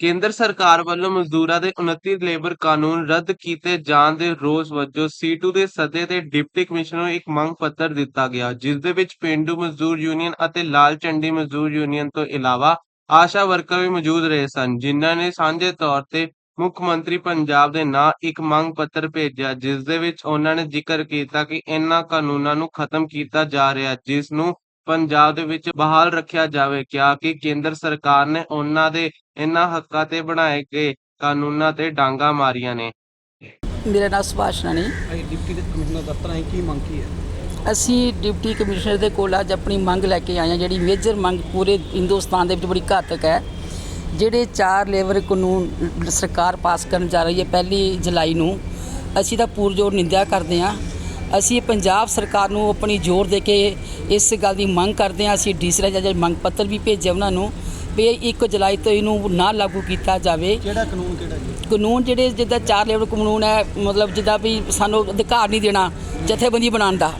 ਕੇਂਦਰ ਸਰਕਾਰ ਵੱਲੋਂ ਮਜ਼ਦੂਰਾਂ ਦੇ 29 ਲੇਬਰ ਕਾਨੂੰਨ ਰੱਦ ਕੀਤੇ ਜਾਣ ਦੇ ਰੋਸ ਵਜੋਂ ਸੀਟੂ ਦੇ ਸੱਦੇ ਤੇ ਡਿਪਟੀ ਕਮਿਸ਼ਨਰ ਨੂੰ ਇੱਕ ਮੰਗ ਪੱਤਰ ਦਿੱਤਾ ਗਿਆ, ਜਿਸ ਦੇ ਵਿੱਚ ਪਿੰਡੂ ਮਜ਼ਦੂਰ ਯੂਨੀਅਨ ਅਤੇ ਲਾਲ ਚੰਡੀ ਮਜ਼ਦੂਰ ਯੂਨੀਅਨ ਤੋਂ ਇਲਾਵਾ ਆਸ਼ਾ ਵਰਕਰ ਵੀ ਮੌਜੂਦ ਰਹੇ ਸਨ, ਜਿਨ੍ਹਾਂ ਨੇ ਸਾਂਝੇ ਤੌਰ ਤੇ ਮੁੱਖ ਮੰਤਰੀ ਪੰਜਾਬ ਦੇ ਨਾਂ ਇੱਕ ਮੰਗ ਪੱਤਰ ਭੇਜਿਆ, ਜਿਸ ਦੇ ਵਿੱਚ ਉਹਨਾਂ ਨੇ ਜ਼ਿਕਰ ਕੀਤਾ ਕਿ ਇਹਨਾਂ ਕਾਨੂੰਨਾਂ ਨੂੰ ਖਤਮ ਕੀਤਾ ਜਾ ਰਿਹਾ, ਜਿਸ ਨੂੰ ਪੰਜਾਬ ਦੇ ਵਿੱਚ ਬਹਾਲ ਰੱਖਿਆ ਜਾਵੇ ਕਿਹਾ ਕਿ ਕੇਂਦਰ ਸਰਕਾਰ ਨੇ ਉਹਨਾਂ ਦੇ ਇਹਨਾਂ ਹੱਕਾਂ ਤੇ ਬਣਾਏ ਗਏ ਕਾਨੂੰਨਾਂ ਤੇ ਡਾਂਗਾ ਮਾਰੀਆਂ ਨੇ। ਮੇਰਾ ਨਾਮ ਸੁਭਾਸ਼ ਰਾਣੀ। ਅਸੀਂ ਡਿਪਟੀ ਦੇ ਕਮਿਸ਼ਨਰ ਦਫ਼ਤਰ ਆਏ ਕੀ ਮੰਗ ਕੀ ਹੈ? ਅਸੀਂ ਡਿਪਟੀ ਕਮਿਸ਼ਨਰ ਦੇ ਕੋਲ ਅੱਜ ਆਪਣੀ ਮੰਗ ਲੈ ਕੇ ਆਏ ਹਾਂ ਜਿਹੜੀ ਮੇਜਰ ਮੰਗ ਪੂਰੇ ਹਿੰਦੁਸਤਾਨ ਦੇ ਵਿੱਚ ਬੜੀ ਘਾਤਕ ਹੈ। ਜਿਹੜੇ ਚਾਰ ਲੇਬਰ ਕਾਨੂੰਨ ਸਰਕਾਰ ਪਾਸ ਕਰਨ ਜਾ ਰਹੀ ਹੈ ਪਹਿਲੀ ਜੁਲਾਈ ਨੂੰ ਅਸੀਂ ਤਾਂ ਪੂਰਜੋਰ ਨਿੰਦਿਆ ਕਰਦੇ ਹਾਂ। ਅਸੀਂ ਪੰਜਾਬ ਸਰਕਾਰ ਨੂੰ ਆਪਣੀ ਜ਼ੋਰ ਦੇ ਕੇ ਇਸ ਗੱਲ ਦੀ ਮੰਗ ਕਰਦੇ ਹਾਂ ਅਸੀਂ ਡੀਸੀ ਜੱਜ ਮੰਗ ਪੱਤਰ ਵੀ ਭੇਜਿਆ ਉਹਨਾਂ ਨੂੰ ਵੀ 1 ਜੁਲਾਈ ਤੋਂ ਇਹਨੂੰ ਨਾ ਲਾਗੂ ਕੀਤਾ ਜਾਵੇ। ਕਿਹੜਾ ਕਾਨੂੰਨ ਕਿਹੜਾ ਜੀ? ਕਾਨੂੰਨ ਜਿਹੜੇ ਜਿੱਦਾਂ ਚਾਰ ਲੇਬਰ ਕਾਨੂੰਨ ਹੈ ਮਤਲਬ ਜਿੱਦਾਂ ਵੀ ਸਾਨੂੰ ਅਧਿਕਾਰ ਨਹੀਂ ਦੇਣਾ ਜਥੇਬੰਦੀ ਬਣਾਉਣ ਦਾ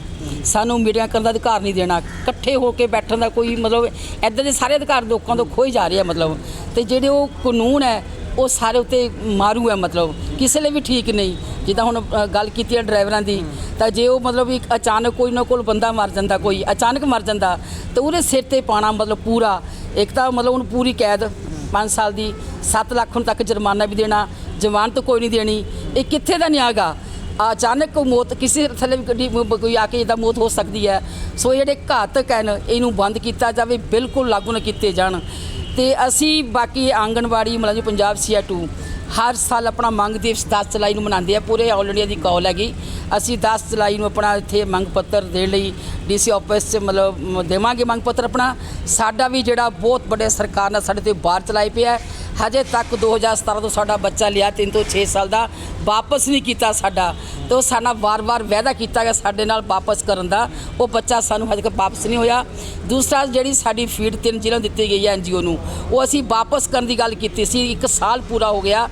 ਸਾਨੂੰ ਮੀਟਿੰਗਾਂ ਕਰਨ ਦਾ ਅਧਿਕਾਰ ਨਹੀਂ ਦੇਣਾ ਇਕੱਠੇ ਹੋ ਕੇ ਬੈਠਣ ਦਾ ਕੋਈ ਮਤਲਬ ਐਦਾਂ ਦੇ ਸਾਰੇ ਅਧਿਕਾਰ ਲੋਕਾਂ ਤੋਂ ਖੋਏ ਜਾ ਰਹੇ ਆ ਮਤਲਬ। ਤੇ ਜਿਹੜੇ ਉਹ ਕਾਨੂੰਨ ਹੈ ਉਹ ਸਾਰੇ ਉੱਤੇ ਮਾਰੂ ਹੈ ਮਤਲਬ। ਕਿਸੇ ਲਈ ਵੀ ਠੀਕ ਨਹੀਂ। ਜਿੱਦਾਂ ਹੁਣ ਅ, ਗੱਲ ਕੀਤੀ ਹੈ ਡਰਾਈਵਰਾਂ ਦੀ ਤਾਂ ਜੇ ਉਹ ਮਤਲਬ ਇੱਕ ਅਚਾਨਕ ਕੋਈ ਨਾ ਕੋਲ ਬੰਦਾ ਮਰ ਜਾਂਦਾ ਕੋਈ ਅਚਾਨਕ ਮਰ ਜਾਂਦਾ ਤੇ ਉਹਦੇ ਸਿਰ ਤੇ ਪਾਣਾ ਮਤਲਬ ਪੂਰਾ। ਇੱਕ ਤਾਂ ਮਤਲਬ ਉਹਨੂੰ ਪੂਰੀ ਕੈਦ 5 ਸਾਲ ਦੀ 7 ਲੱਖ ਹੁਣ ਤੱਕ ਜੁਰਮਾਨਾ ਵੀ ਦੇਣਾ ਜ਼ਮਾਨਤ ਕੋਈ ਨਹੀਂ ਦੇਣੀ। ਇਹ ਕਿੱਥੇ ਦਾ ਨਿਆਗਾ ਅਚਾਨਕ ਕੋਈ ਮੌਤ ਕਿਸੇ ਥੱਲੇ ਵੀ ਗੱਡੀ ਮ- ਕੋਈ ਆ ਕੇ ਇਹਦਾ ਮੌਤ ਹੋ ਸਕਦੀ ਹੈ। ਸੋ ਇਹ ਜਿਹੜੇ ਘਾਤਕ ਹਨ ਇਹਨੂੰ ਬੰਦ ਕੀਤਾ ਜਾਵੇ ਬਿਲਕੁਲ ਲਾਗੂ ਨਾ ਕੀਤੇ ਜਾਣ। ਤੇ ਅਸੀਂ ਬਾਕੀ ਆਂਗਣਵਾੜੀ ਮੁਲਾਜ਼ਮ ਪੰਜਾਬ ਸੀਆ 2 ਹਰ ਸਾਲ ਆਪਣਾ ਮੰਗ ਦਿਵਸ 10 ਜੁਲਾਈ ਨੂੰ ਮਨਾਉਂਦੇ ਆ, ਪੂਰੇ ਆਲ ਇੰਡੀਆ ਦੀ ਕਾਲ ਹੈਗੀ। ਅਸੀਂ 10 ਜੁਲਾਈ ਨੂੰ ਆਪਣਾ ਇੱਥੇ ਮੰਗ ਪੱਤਰ ਦੇਣ ਲਈ ਡੀਸੀ ਆਫਿਸ 'ਚ ਮਤਲਬ ਦੇਵਾਂਗੇ ਮੰਗ ਪੱਤਰ ਆਪਣਾ। ਸਾਡਾ ਵੀ ਜਿਹੜਾ ਬਹੁਤ ਵੱਡੇ ਸਰਕਾਰ ਨੇ ਸਾਡੇ ਤੇ ਬਾਹਰ ਚਲਾਈ ਪਿਆ ਹਜੇ ਤੱਕ 2017 ਤੋਂ ਸਾਡਾ ਬੱਚਾ ਲਿਆ 3 ਤੋਂ 6 ਸਾਲ ਦਾ ਵਾਪਸ ਨਹੀਂ ਕੀਤਾ ਸਾਡਾ। ਤੇ ਉਹ ਸਾਡਾ ਵਾਰ-ਵਾਰ ਵਾਅਦਾ ਕੀਤਾ ਗਿਆ ਸਾਡੇ ਨਾਲ ਵਾਪਸ ਕਰਨ ਦਾ, ਉਹ ਬੱਚਾ ਸਾਨੂੰ ਹਜੇ ਤੱਕ ਵਾਪਸ ਨਹੀਂ ਹੋਇਆ। ਦੂਸਰਾ, ਜਿਹੜੀ ਸਾਡੀ ਫੀਡ ਤਿੰਨ ਜ਼ਿਲ੍ਹਿਆਂ ਨੂੰ ਦਿੱਤੀ ਗਈ ਹੈ ਐਨਜੀਓ ਨੂੰ, ਉਹ ਅਸੀਂ ਵਾਪਸ ਕਰਨ ਦੀ ਗੱਲ ਕੀਤੀ ਸੀ। ਇੱਕ ਸਾਲ ਪੂਰਾ ਹੋ ਗਿਆ।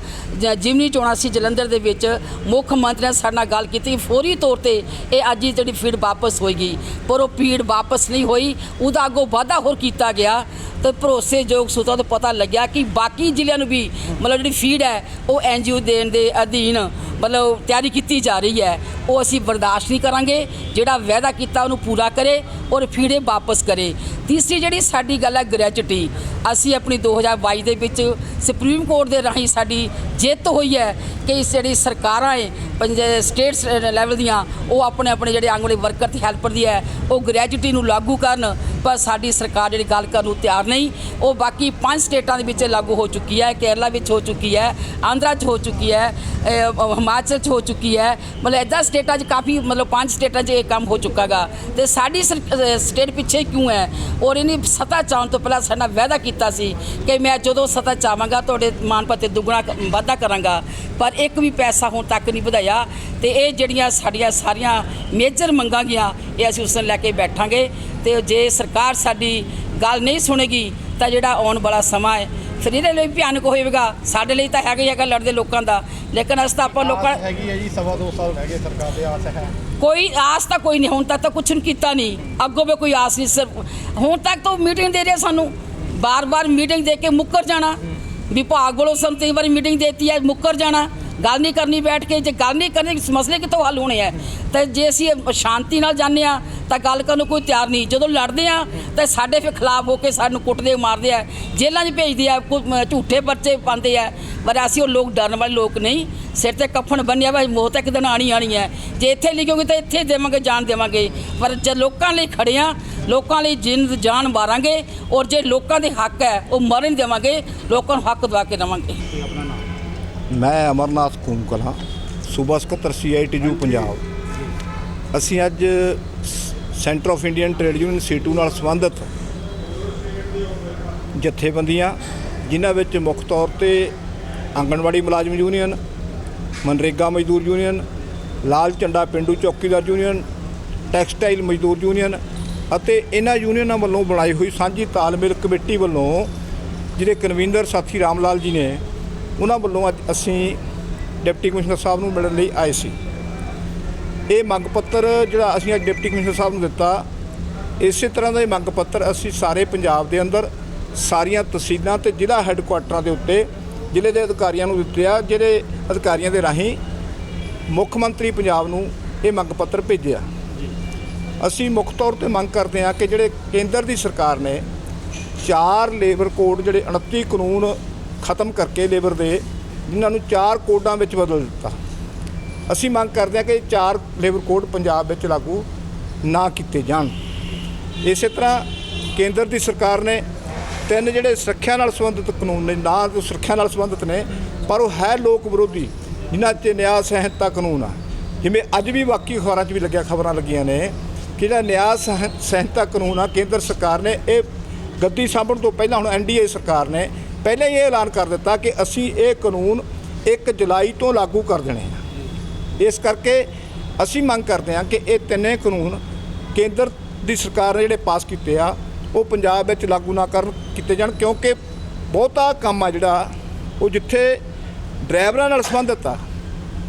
ਜਿਮਨੀ ਚੋਣਾਂ ਸੀ ਜਲੰਧਰ ਦੇ ਵਿੱਚ, ਮੁੱਖ ਮੰਤਰੀ ਨੇ ਸਾਡੇ ਨਾਲ ਗੱਲ ਕੀਤੀ। ਫੌਰੀ ਤੌਰ ਤੇ ਇਹ ਅੱਜ ਜਿਹੜੀ ਫੀਡ ਵਾਪਸ ਹੋਏਗੀ ਪਰ ਉਹ ਫੀਡ ਵਾਪਸ ਨਹੀਂ ਹੋਈ। ਉਹਦਾ ਅੱਗੋਂ ਵਾਅਦਾ ਹੋਰ ਕੀਤਾ ਗਿਆ। ਤੇ ਭਰੋਸੇਯੋਗ ਸੂਤਰਾਂ ਤੋਂ ਪਤਾ ਲੱਗਿਆ ਕਿ ਬਾਕੀ ਜ਼ਿਲ੍ਹਿਆਂ ਨੂੰ ਵੀ, ਮਤਲਬ ਜਿਹੜੀ ਫੀਡ ਹੈ, ਉਹ ਐਨਜੀਓ ਦੇਣ ਦੇ ਅਧੀਨ ਮਤਲਬ ਤਿਆਰੀ ਕੀਤੀ ਜਾ ਰਹੀ ਹੈ, ਉਹ ਅਸੀਂ ਬਰਦਾਸ਼ਤ ਨਹੀਂ ਕਰਾਂਗੇ, ਜਿਹੜਾ ਵਾਅਦਾ ਕੀਤਾ ਉਹਨੂੰ ਪੂਰਾ ਕਰੇ ਔਰ ਫੀੜੇ ਵਾਪਸ ਕਰੇ। ਤੀਸਰੀ ਜਿਹੜੀ ਸਾਡੀ ਗੱਲ ਹੈ ਗ੍ਰੈਜੂਟੀ ਅਸੀਂ ਆਪਣੀ 2022 ਦੇ ਵਿੱਚ ਸੁਪਰੀਮ ਕੋਰਟ ਦੇ ਰਾਹੀਂ ਸਾਡੀ ਜਿੱਤ ਹੋਈ ਹੈ ਕਿ ਜਿਹੜੀ ਸਰਕਾਰਾਂ ਹੈ, ਪੰਜ ਸਟੇਟਸ ਲੈਵਲ ਦੀਆਂ, ਉਹ ਆਪਣੇ ਆਪਣੇ ਜਿਹੜੇ ਆਂਗਣਵਾੜੀ ਵਰਕਰ ਤੇ ਹੈਲਪਰ ਦੀ ਹੈ, ਉਹ ਗ੍ਰੈਜੂਟੀ ਨੂੰ ਲਾਗੂ ਕਰਨ ਪਰ ਸਾਡੀ ਸਰਕਾਰ ਜਿਹੜੀ ਗੱਲ ਕਰਨ ਨੂੰ ਤਿਆਰ ਨਹੀਂ, ਉਹ ਬਾਕੀ ਪੰਜ ਸਟੇਟਾਂ ਦੇ ਵਿੱਚ ਲਾਗੂ ਹੋ ਚੁੱਕੀ ਹੈ, ਕੇਰਲਾ ਵਿੱਚ ਹੋ ਚੁੱਕੀ ਹੈ, ਆਂਧਰਾ 'ਚ ਹੋ ਚੁੱਕੀ ਹੈ ਹਿਮਾਚਲ 'ਚ ਹੋ ਚੁੱਕੀ ਹੈ, ਮਤਲਬ ਇੱਦਾਂ ਸਟੇਟਾਂ 'ਚ ਕਾਫੀ ਮਤਲਬ ਪੰਜ ਸਟੇਟਾਂ 'ਚ ਇਹ ਕੰਮ ਹੋ ਚੁੱਕਾਗਾ। ਤੇ ਸਾਡੀ ਸਰ- ਸਟੇਟ ਪਿੱਛੇ ਕਿਉਂ ਹੈ? ਔਰ ਇਹਨੇ ਸੱਤਾ ਚਾਹਣ ਤੋਂ ਪਹਿਲਾਂ ਸਾਡਾ ਵਾਅਦਾ ਕੀਤਾ ਸੀ ਕਿ ਮੈਂ ਜਦੋਂ ਸੱਤਾ ਚਾਹਾਂਗਾ ਤੁਹਾਡੇ ਮਾਨ ਪੱਤੇ ਦੁੱਗਣਾ ਕ- ਵਾਧਾ ਕਰਾਂਗਾ। ਪਰ ਇੱਕ ਵੀ ਪੈਸਾ ਹੁਣ ਤੱਕ ਨਹੀਂ ਵਧਾਇਆ ਤੇ ਇਹ ਜਿਹੜੀਆਂ ਸਾਡੀਆਂ ਸਾਰੀਆਂ ਮੇਜਰ ਮੰਗਾਂ ਗੀਆਂ ਇਹ ਅਸੀਂ ਉਸ ਦਿਨ ਲੈ ਕੇ ਬੈਠਾਂਗੇ। ਤੇ ਜੇ ਸਰਕਾਰ ਸਾਡੀ ਗੱਲ ਨਹੀਂ ਸੁਣੇਗੀ ਤਾਂ ਜਿਹੜਾ ਆਉਣ ਵਾਲਾ ਸਮਾਂ ਹੈ ਫਿਰ ਇਹਦੇ ਲਈ ਭਿਆਨਕ ਹੋਏਗਾ। ਸਾਡੇ ਲਈ ਤਾਂ ਹੈਗਾ ਹੀ ਹੈਗਾ ਲੜਦੇ ਲੋਕਾਂ ਦਾ। ਲੇਕਿਨ ਅਸੀਂ ਤਾਂ ਆਪਾਂ ਲੋਕਾਂ ਹੈਗੀ ਹੈ ਜੀ ਸਵਾ ਦੋ ਸਾਲ ਰਹਿ ਗਏ ਸਰਕਾਰ ਦੇ ਆਸ ਹੈ। ਕੋਈ ਆਸ ਤਾਂ ਕੋਈ ਨਹੀਂ ਹੁਣ ਤੱਕ ਤਾਂ ਕੁਛ ਨਹੀਂ ਕੀਤਾ ਨਹੀਂ ਅੱਗੋਂ ਵੀ ਕੋਈ ਆਸ ਨਹੀਂ ਸਿਰਫ ਹੁਣ ਤੱਕ ਤਾਂ ਮੀਟਿੰਗ ਦੇ ਰਹੇ ਸਾਨੂੰ। ਬਾਰ-ਬਾਰ ਮੀਟਿੰਗ ਦੇ ਕੇ ਮੁੱਕਰ ਜਾਣਾ। ਵਿਭਾਗ ਵੱਲੋਂ ਸਾਨੂੰ ਕਈ ਵਾਰੀ ਮੀਟਿੰਗ ਦੇਤੀ ਹੈ ਮੁੱਕਰ ਜਾਣਾ। ਗੱਲ ਨਹੀਂ ਕਰਨੀ ਬੈਠ ਕੇ, ਜੇ ਗੱਲ ਨਹੀਂ ਕਰਨੀ ਇਸ ਮਸਲੇ ਕਿੱਥੋਂ ਹੱਲ ਹੋਣੇ ਆ? ਤੇ ਜੇ ਅਸੀਂ ਸ਼ਾਂਤੀ ਨਾਲ ਜਾਂਦੇ ਆ, ਤਾਂ ਗੱਲ ਕਰਨ ਨੂੰ ਕੋਈ ਤਿਆਰ ਨਹੀਂ। ਜਦੋਂ ਲੜਦੇ ਆ, ਤਾਂ ਸਾਡੇ ਫਿਰ ਖਿਲਾਫ ਹੋ ਕੇ ਸਾਨੂੰ ਕੁੱਟਦੇ, ਮਾਰਦੇ ਆ। ਜੇਲ੍ਹਾਂ 'ਚ ਭੇਜਦੇ ਆ ਝੂਠੇ ਪਰਚੇ ਪਾਉਂਦੇ ਆ। ਪਰ ਅਸੀਂ ਉਹ ਲੋਕ ਡਰਨ ਵਾਲੇ ਲੋਕ ਨਹੀਂ। ਸਿਰ ਤੇ ਕਫਨ ਬੰਨਿਆ ਵਾ, ਮੌਤ ਇੱਕ ਦਿਨ ਆਣੀ ਆਣੀ ਹੈ ਜੇ ਇੱਥੇ ਲਿਖੋਗੇ ਤਾਂ ਇੱਥੇ ਦੇਵਾਂਗੇ ਜਾਨ ਦੇਵਾਂਗੇ। ਪਰ ਜੇ ਲੋਕਾਂ ਲਈ ਖੜੇ ਆ, ਲੋਕਾਂ ਲਈ ਜਿੰਦ ਜਾਨ ਮਾਰਾਂਗੇ, ਔਰ ਜੇ ਲੋਕਾਂ ਦੇ ਹੱਕ ਹੈ, ਉਹ ਮਰਨ ਦੇਵਾਂਗੇ, ਲੋਕਾਂ ਨੂੰ ਹੱਕ ਦਵਾ ਕੇ ਰਵਾਂਗੇ ਮੈਂ ਅਮਰਨਾਥ ਕੂਮਕਲ ਹਾਂ। ਸੂਬਾ ਸਕੱਤਰ ਸੀਆਈਟੀਯੂ ਪੰਜਾਬ। ਅਸੀਂ ਅੱਜ centre of Indian trade union CITU ਨਾਲ ਸੰਬੰਧਿਤ ਜਥੇਬੰਦੀਆਂ, ਜਿਨ੍ਹਾਂ ਵਿੱਚ ਮੁੱਖ ਤੌਰ ਤੇ ਆਂਗਣਵਾੜੀ ਮੁਲਾਜ਼ਮ ਯੂਨੀਅਨ, ਮਨਰੇਗਾ ਮਜ਼ਦੂਰ ਯੂਨੀਅਨ, ਲਾਲ ਝੰਡਾ ਪਿੰਡੂ ਚੌਕੀਦਾਰ ਯੂਨੀਅਨ, ਟੈਕਸਟਾਈਲ ਮਜ਼ਦੂਰ ਯੂਨੀਅਨ ਅਤੇ ਇਹਨਾਂ ਯੂਨੀਅਨਾਂ ਵੱਲੋਂ ਬਣਾਈ ਹੋਈ ਸਾਂਝੀ ਤਾਲਮੇਲ ਕਮੇਟੀ ਵੱਲੋਂ ਜਿਹੜੇ ਕਨਵੀਨਰ ਸਾਥੀ ਰਾਮ ਲਾਲ ਜੀ ਨੇ ਉਹਨਾਂ ਵੱਲੋਂ ਅੱਜ ਅਸੀਂ ਡਿਪਟੀ ਕਮਿਸ਼ਨਰ ਸਾਹਿਬ ਨੂੰ ਮਿਲਣ ਲਈ ਆਏ ਸੀ। ਇਹ ਮੰਗ ਪੱਤਰ ਜਿਹੜਾ ਅਸੀਂ ਅੱਜ ਡਿਪਟੀ ਕਮਿਸ਼ਨਰ ਸਾਹਿਬ ਨੂੰ ਦਿੱਤਾ, ਇਸੇ ਤਰ੍ਹਾਂ ਦਾ ਇਹ ਮੰਗ ਪੱਤਰ ਅਸੀਂ ਸਾਰੇ ਪੰਜਾਬ ਦੇ ਅੰਦਰ ਸਾਰੀਆਂ ਤਹਿਸੀਲਾਂ ਤੇ ਜ਼ਿਲ੍ਹਾ ਹੈੱਡਕੁਆਟਰਾਂ ਦੇ ਉੱਤੇ ਜ਼ਿਲ੍ਹੇ ਦੇ ਅਧਿਕਾਰੀਆਂ ਨੂੰ ਦਿੱਤੇ ਆ, ਜਿਹੜੇ ਅਧਿਕਾਰੀਆਂ ਦੇ ਰਾਹੀਂ ਮੁੱਖ ਮੰਤਰੀ ਪੰਜਾਬ ਨੂੰ ਇਹ ਮੰਗ ਪੱਤਰ ਭੇਜਿਆ ਅਸੀਂ ਮੁੱਖ ਤੌਰ ਤੇ ਮੰਗ ਕਰਦੇ ਹਾਂ ਕਿ ਜਿਹੜੇ ਕੇਂਦਰ ਦੀ ਸਰਕਾਰ ਨੇ ਚਾਰ ਲੇਬਰ ਕੋਡ ਜਿਹੜੇ 29 ਕਾਨੂੰਨ ਖਤਮ ਕਰਕੇ ਲੇਬਰ ਦੇ ਜਿਨ੍ਹਾਂ ਨੂੰ ਚਾਰ ਕੋਡਾਂ ਵਿੱਚ ਬਦਲ ਦਿੱਤਾ। ਅਸੀਂ ਮੰਗ ਕਰਦੇ ਹਾਂ ਕਿ ਚਾਰ ਲੇਬਰ ਕੋਡ ਪੰਜਾਬ ਵਿੱਚ ਲਾਗੂ ਨਾ ਕੀਤੇ ਜਾਣ। ਇਸੇ ਤਰ੍ਹਾਂ ਕੇਂਦਰ ਦੀ ਸਰਕਾਰ ਨੇ ਤਿੰਨ ਜਿਹੜੇ ਸੁਰੱਖਿਆ ਨਾਲ ਸੰਬੰਧਿਤ ਕਾਨੂੰਨ ਨੇ ਨਾ ਤਾਂ ਸੁਰੱਖਿਆ ਨਾਲ ਸੰਬੰਧਿਤ ਨੇ, ਪਰ ਉਹ ਹੈ ਲੋਕ ਵਿਰੋਧੀ, ਜਿਨ੍ਹਾਂ 'ਚ ਨਿਆਂ ਸੰਹਿਤਾ ਕਾਨੂੰਨ ਆ। ਜਿਵੇਂ ਅੱਜ ਵੀ ਬਾਕੀ ਅਖਬਾਰਾਂ 'ਚ ਵੀ ਲੱਗਿਆ ਖਬਰਾਂ ਲੱਗੀਆਂ ਨੇ ਕਿ ਜਿਹੜਾ ਨਿਆਂ ਸਹਿ- ਸੰਹਿਤਾ ਕਾਨੂੰਨ ਆ, ਕੇਂਦਰ ਸਰਕਾਰ ਨੇ ਇਹ ਗੱਦੀ ਸਾਂਭਣ ਤੋਂ ਪਹਿਲਾਂ ਹੁਣ ਐਨਡੀਏ ਸਰਕਾਰ ਨੇ ਪਹਿਲਾਂ ਹੀ ਇਹ ਐਲਾਨ ਕਰ ਦਿੱਤਾ ਕਿ ਅਸੀਂ ਇਹ ਕਾਨੂੰਨ 1 ਜੁਲਾਈ ਤੋਂ ਲਾਗੂ ਕਰ ਦੇਣੇ ਆ। ਇਸ ਕਰਕੇ ਅਸੀਂ ਮੰਗ ਕਰਦੇ ਹਾਂ ਕਿ ਇਹ ਤਿੰਨੇ ਕਾਨੂੰਨ ਕੇਂਦਰ ਦੀ ਸਰਕਾਰ ਨੇ ਜਿਹੜੇ ਪਾਸ ਕੀਤੇ ਆ, ਉਹ ਪੰਜਾਬ ਵਿੱਚ ਲਾਗੂ ਨਾ ਕਰਨ ਕੀਤੇ ਜਾਣ, ਕਿਉਂਕਿ ਬਹੁਤਾ ਕੰਮ ਆ ਜਿਹੜਾ, ਉਹ ਜਿੱਥੇ ਡਰਾਈਵਰਾਂ ਨਾਲ ਸੰਬੰਧਿਤ ਆ,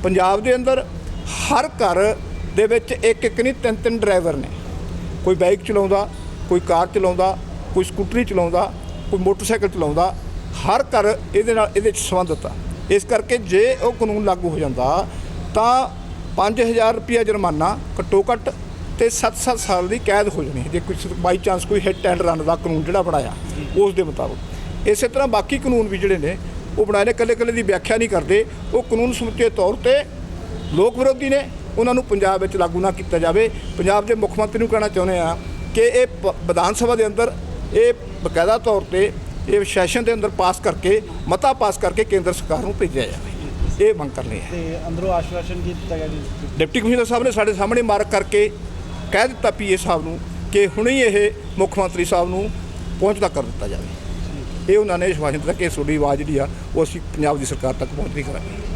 ਪੰਜਾਬ ਦੇ ਅੰਦਰ ਹਰ ਘਰ ਦੇ ਵਿੱਚ ਇੱਕ ਇੱਕ ਨਹੀਂ, ਤਿੰਨ ਤਿੰਨ ਡਰਾਈਵਰ ਨੇ। ਕੋਈ ਬਾਈਕ ਚਲਾਉਂਦਾ, ਕੋਈ ਕਾਰ ਚਲਾਉਂਦਾ, ਕੋਈ ਸਕੂਟਰੀ ਚਲਾਉਂਦਾ, ਕੋਈ ਮੋਟਰਸਾਈਕਲ ਚਲਾਉਂਦਾ ਹਰ ਘਰ ਇਹਦੇ ਨਾਲ, ਇਹਦੇ 'ਚ ਸੰਬੰਧਿਤ ਆ। ਇਸ ਕਰਕੇ ਜੇ ਉਹ ਕਾਨੂੰਨ ਲਾਗੂ ਹੋ ਜਾਂਦਾ, ਤਾਂ 5000 ਰੁਪਇਆ ਜੁਰਮਾਨਾ ਘੱਟੋ ਘੱਟ ਤੇ 7-7 ਸਾਲ ਦੀ ਕੈਦ ਹੋ ਜਾਣੀ ਹੈ। ਜੇ ਕੋਈ ਬਾਈ ਚਾਂਸ ਕੋਈ ਹਿੱਟ ਐਂਡ ਰਨ ਦਾ ਕਾਨੂੰਨ ਜਿਹੜਾ ਬਣਾਇਆ, ਉਸ ਦੇ ਮੁਤਾਬਕ। ਇਸੇ ਤਰ੍ਹਾਂ ਬਾਕੀ ਕਾਨੂੰਨ ਵੀ ਜਿਹੜੇ ਨੇ, ਉਹ ਬਣਾਏ ਨੇ ਇਕੱਲੇ ਇਕੱਲੇ ਦੀ ਵਿਆਖਿਆ ਨਹੀਂ ਕਰਦੇ। ਉਹ ਕਾਨੂੰਨ ਸਮੁੱਚੇ ਤੌਰ ਤੇ ਲੋਕ ਵਿਰੋਧੀ ਨੇ, ਉਹਨਾਂ ਨੂੰ ਪੰਜਾਬ ਵਿੱਚ ਲਾਗੂ ਨਾ ਕੀਤਾ ਜਾਵੇ। ਪੰਜਾਬ ਦੇ ਮੁੱਖ ਮੰਤਰੀ ਨੂੰ ਕਹਿਣਾ ਚਾਹੁੰਦੇ ਆ ਕਿ ਇਹ ਪ- ਵਿਧਾਨ ਸਭਾ ਦੇ ਅੰਦਰ ਇਹ ਬਕਾਇਦਾ ਤੌਰ ਤੇ ਇਹ ਸੈਸ਼ਨ ਦੇ ਅੰਦਰ ਪਾਸ ਕਰਕੇ ਮਤਾ ਪਾਸ ਕਰਕੇ ਕੇਂਦਰ ਸਰਕਾਰ ਨੂੰ ਭੇਜਿਆ ਜਾਵੇ ਇਹ ਮੰਗ ਕਰਨੀ ਹੈ। ਤੇ ਅੰਦਰੋਂ ਆਸ਼ਵਾਸਨ ਕੀ ਦਿੱਤਾ ਗਿਆ ਜੀ? ਡਿਪਟੀ ਕਮਿਸ਼ਨਰ ਸਾਹਿਬ ਨੇ ਸਾਡੇ ਸਾਹਮਣੇ ਮਾਰਕ ਕਰਕੇ ਕਹਿ ਦਿੱਤਾ ਪੀਏ ਸਾਹਿਬ ਨੂੰ ਕਿ ਹੁਣੇ ਹੀ ਇਹ ਮੁੱਖ ਮੰਤਰੀ ਸਾਹਿਬ ਨੂੰ ਪਹੁੰਚਦਾ ਕਰ ਦਿੱਤਾ ਜਾਵੇ। ਇਹ ਉਹਨਾਂ ਨੇ ਵਿਸ਼ਵਾਸ ਦਿੱਤਾ ਕਿ ਤੁਹਾਡੀ ਆਵਾਜ਼ ਜਿਹੜੀ ਆ ਉਹ ਅਸੀਂ ਪੰਜਾਬ ਦੀ ਸਰਕਾਰ ਤੱਕ ਪਹੁੰਚਦੀ ਕਰਾਂਗੇ।